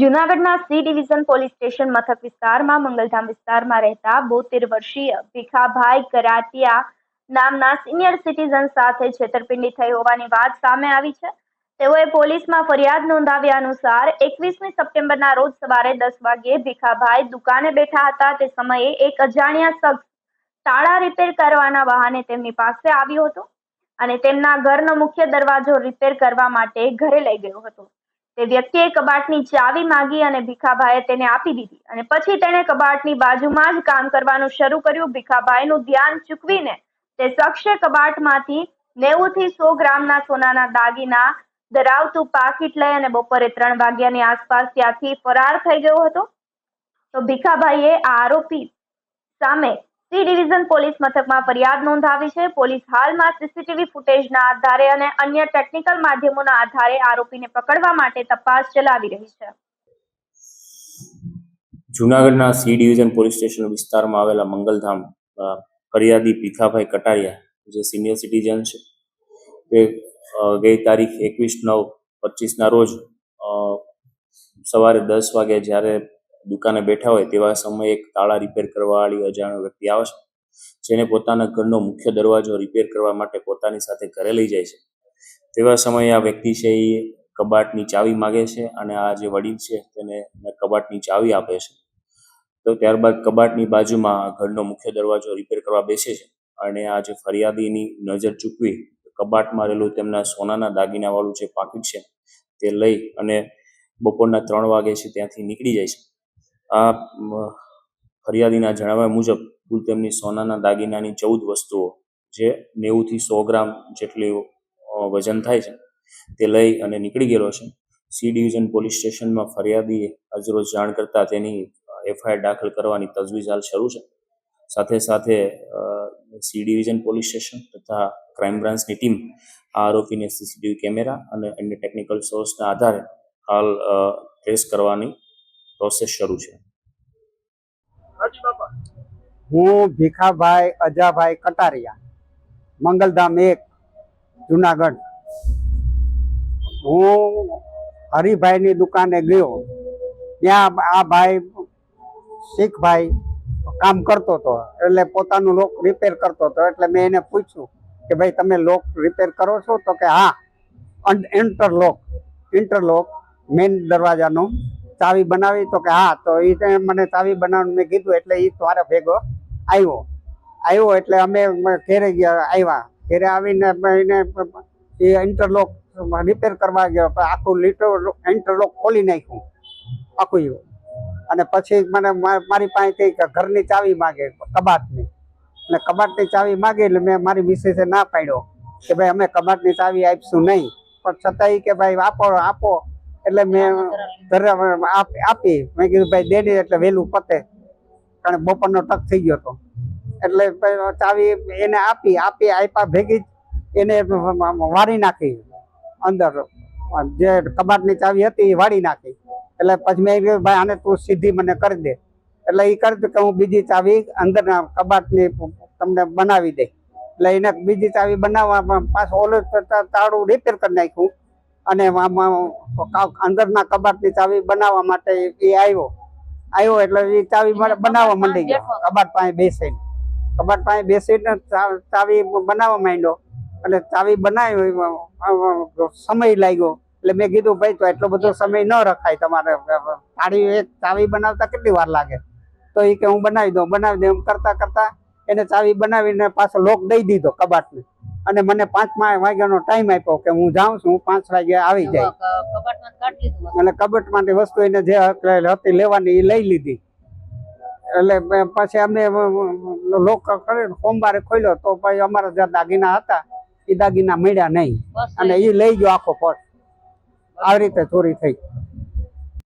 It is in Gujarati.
જૂનાગઢના સી ડિવિઝન પોલીસ સ્ટેશન મથક વિસ્તારમાં, મંગલધામ વિસ્તારમાં રહેતા બોતેર વર્ષીય ભીખાભાઈ કરાતિયા નામના સિનિયર સિટીઝન સાથે છેતરપિંડી થઈ હોવાની વાત સામે આવી છે. તેઓએ પોલીસમાં ફરિયાદ નોંધાવ્યા અનુસાર એકવીસમી સપ્ટેમ્બરના રોજ સવારે દસ વાગ્યે ભીખાભાઈ દુકાને બેઠા હતા. તે સમયે એક અજાણ્યા શખ્સ તાળા રિપેર કરવાના બહાને તેમની પાસે આવ્યો હતો અને તેમના ઘરનો મુખ્ય દરવાજો રિપેર કરવા માટે ઘરે લઈ ગયો હતો. તે વ્યક્તિએ કબાટની ચાવી માંગી અને ભીખાભાઈએ તેને આપી દીધી અને પછી તેણે કબાટની બાજુમાં જ કામ કરવાનું શરૂ કર્યું. ભીખાભાઈનું ધ્યાન ચૂકવીને તે શખ્સે કબાટમાંથી નેવું થી સો ગ્રામના સોનાના દાગીના ધરાવતું પાકીટ લઈ અને બપોરે ત્રણ વાગ્યાની આસપાસ ત્યાંથી ફરાર થઈ ગયો હતો. તો ભીખાભાઈએ આ આરોપી સામે સી ડિવિઝન પોલીસ મથકમાં ફરિયાદ નોંધાવી છે. પોલીસ હાલમાં સીસીટીવી ફૂટેજના આધારે અને અન્ય ટેકનિકલ માધ્યમોના આધારે આરોપીને પકડવા માટે તપાસ ચલાવી રહી છે. જુનાગઢના સી ડિવિઝન પોલીસ સ્ટેશન વિસ્તારમાં આવેલા મંગલધામ ફરિયાદી ભીખાભાઈ કટારિયા, જે સિનિયર સિટીઝન છે તે ગઈ તારીખ એકવીસ નવ પચીસના રોજ સવારે દસ વાગે જ્યારે દુકાને બેઠા હોય તેવા સમયે એક તાળા રિપેર કરવાવાળી અજાણ્યો વ્યક્તિ આવે છે, જેને પોતાના ઘરનો મુખ્ય દરવાજો રિપેર કરવા માટે પોતાની સાથે ઘરે લઈ જાય છે. તેવા સમયે આ વ્યક્તિ છે એ કબાટની ચાવી માગે છે અને આ જે વડીલ છે તેને કબાટની ચાવી આપે છે. તો ત્યારબાદ કબાટની બાજુમાં ઘરનો મુખ્ય દરવાજો રિપેર કરવા બેસે છે અને આ જે ફરિયાદીની નજર ચૂકવી કબાટમાં રહેલું તેમના સોનાના દાગીનાવાળું જે પાકીટ છે તે લઈ અને બપોરના ત્રણ વાગે છે ત્યાંથી નીકળી જાય છે. આ ફરિયાદીના જણાવ્યા મુજબ, કુલ તેમની સોનાના દાગીનાની ચૌદ વસ્તુઓ, જે નેવુંથી સો ગ્રામ જેટલી વજન થાય છે, તે લઈ અને નીકળી ગયેલો છે. સી ડિવિઝન પોલીસ સ્ટેશનમાં ફરિયાદીએ આજરોજ જાણ કરતા તેની એફઆઈઆર દાખલ કરવાની તજવીજ હાલ શરૂ છે. સાથે સાથે સી ડિવિઝન પોલીસ સ્ટેશન તથા ક્રાઇમ બ્રાન્ચની ટીમ આ આરોપીને સીસીટીવી કેમેરા અને અન્ય ટેકનિકલ સોર્સના આધારે હાલ ટ્રેસ કરવાની પ્રોસેસ શરૂ છે. હું ભીખાભાઈ અજાભાઈ કટારિયા મંગલધામ એક જુનાગઢ. હું હરિભાઈની દુકાને ગયો. ત્યાં આ ભાઈ શીખભાઈ કામ કરતો હતો એટલે પોતાનું લોક રિપેર કરતો હતો એટલે મેં એને પૂછ્યું કે ભાઈ તમે લોક રિપેર કરો છો? તો કે હા ઇન્ટરલોક ઇન્ટરલોક મેઇન દરવાજાનો ચાવી બનાવી તો કે હા, તો એ મને ચાવી બનાવવાનું મેં કીધું એટલે એ મારા ભેગો આવ્યો આવ્યો એટલે અમે ઘેરે ગયા આવ્યા ઘેરે આવીને એને એ ઇન્ટરલોક રિપેર કરવા ગયો. આખું લીટર ઇન્ટરલોક ખોલી નાખ્યું. આખું અને પછી મને મારી પાસેથી ઘરની ચાવી માગે કબાટની. અને કબાટની ચાવી માગી એટલે મેં મારી મિસેસે ના પાડ્યો કે ભાઈ અમે કબાટની ચાવી આપીશું નહીં. પણ છતાંય કે ભાઈ આપો આપો. એટલે મેં આપ- મેં કીધું, ભાઈ દે દે એટલે વહેલું પતે. કારણ બપોરનો ટક થઈ ગયો હતો. એટલે ચાવી એને આપી આપી, આપ્યા, ભેગી એને વારી નાખી. અંદર જે કબાટની ચાવી હતી એ વાળી નાખી. એટલે પછી મેં કીધું, ભાઈ, આને તું સીધી મને કરી દે. એટલે એ કરી કે હું બીજી ચાવી અંદરના કબાટની તમને બનાવી દે. એટલે એને બીજી ચાવી બનાવવા પાછું ઓલું તાળું રિપેર કરી નાખ્યું. અને અંદરના કબાટની ચાવી બનાવવા માટે એ આવ્યો. આવ્યો એટલે એ ચાવી બનાવવા માંડી ગયો. કબાટ પાસે બેસીને. કબાટ પાસે બેસીને ચાવી બનાવવા માંડ્યો. એટલે ચાવી બનાવી સમય લાગ્યો. એટલે મેં કીધું ભાઈ તો એટલો બધો સમય ન રખાય તમારે. તાળી એક ચાવી બનાવતા કેટલી વાર લાગે? તો એ કે હું બનાવી દઉં. બનાવી દઉં. એમ કરતા કરતા એને ચાવી બનાવીને પાછો લોક દઈ દીધો કબાટને. અને મને પાંચ વાગ્યાનો ટાઈમ આપ્યો કે હું જાઉં છું હું પાંચ વાગે આવી જાય. એટલે કબટમાંથી વસ્તુ એને જે હતી લેવાની એ લઈ લીધી. એટલે પછી અમે લોક સોમવારે ખોલ્યો તો પછી અમારા જે દાગીના હતા એ દાગીના મળ્યા નહીં. અને એ લઈ ગયો આખો પર્સ આવી રીતે ચોરી થઈ.